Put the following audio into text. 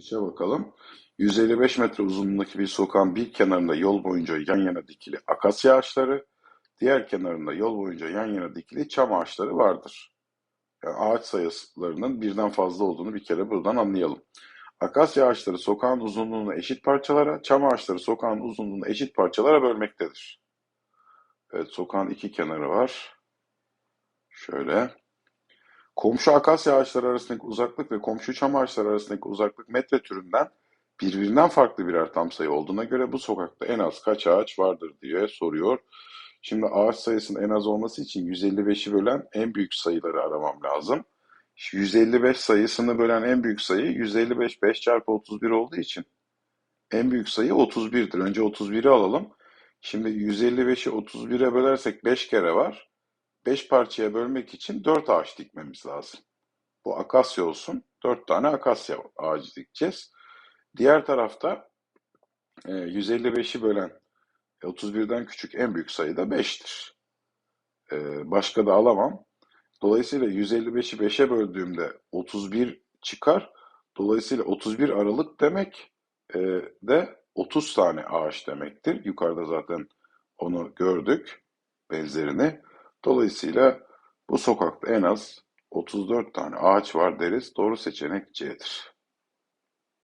3'e bakalım. 155 metre uzunluğundaki bir sokağın bir kenarında yol boyunca yan yana dikili akasya ağaçları, diğer kenarında yol boyunca yan yana dikili çam ağaçları vardır. Yani ağaç sayılarının birden fazla olduğunu bir kere buradan anlayalım. Akasya ağaçları sokağın uzunluğunu eşit parçalara, çam ağaçları sokağın uzunluğunu eşit parçalara bölmektedir. Evet, sokağın iki kenarı var. Şöyle. Komşu akasya ağaçları arasındaki uzaklık ve komşu çam ağaçları arasındaki uzaklık metre türünden birbirinden farklı birer tam sayı olduğuna göre bu sokakta en az kaç ağaç vardır diye soruyor. Şimdi ağaç sayısının en az olması için 155'i bölen en büyük sayıları aramam lazım. 155 sayısını bölen en büyük sayı 155 5 çarpı 31 olduğu için en büyük sayı 31'dir. Önce 31'i alalım. Şimdi 155'i 31'e bölersek 5 kere var. 5 parçaya bölmek için 4 ağaç dikmemiz lazım. Bu akasya olsun. 4 tane akasya ağacı dikeceğiz. Diğer tarafta e, 155'i bölen 31'den küçük en büyük sayı da 5'tir. E, başka da alamam. Dolayısıyla 155'i 5'e böldüğümde 31 çıkar. Dolayısıyla 31 Aralık demek e, de 30 tane ağaç demektir. Yukarıda zaten onu gördük benzerini. Dolayısıyla bu sokakta en az 34 tane ağaç var deriz. Doğru seçenek C'dir.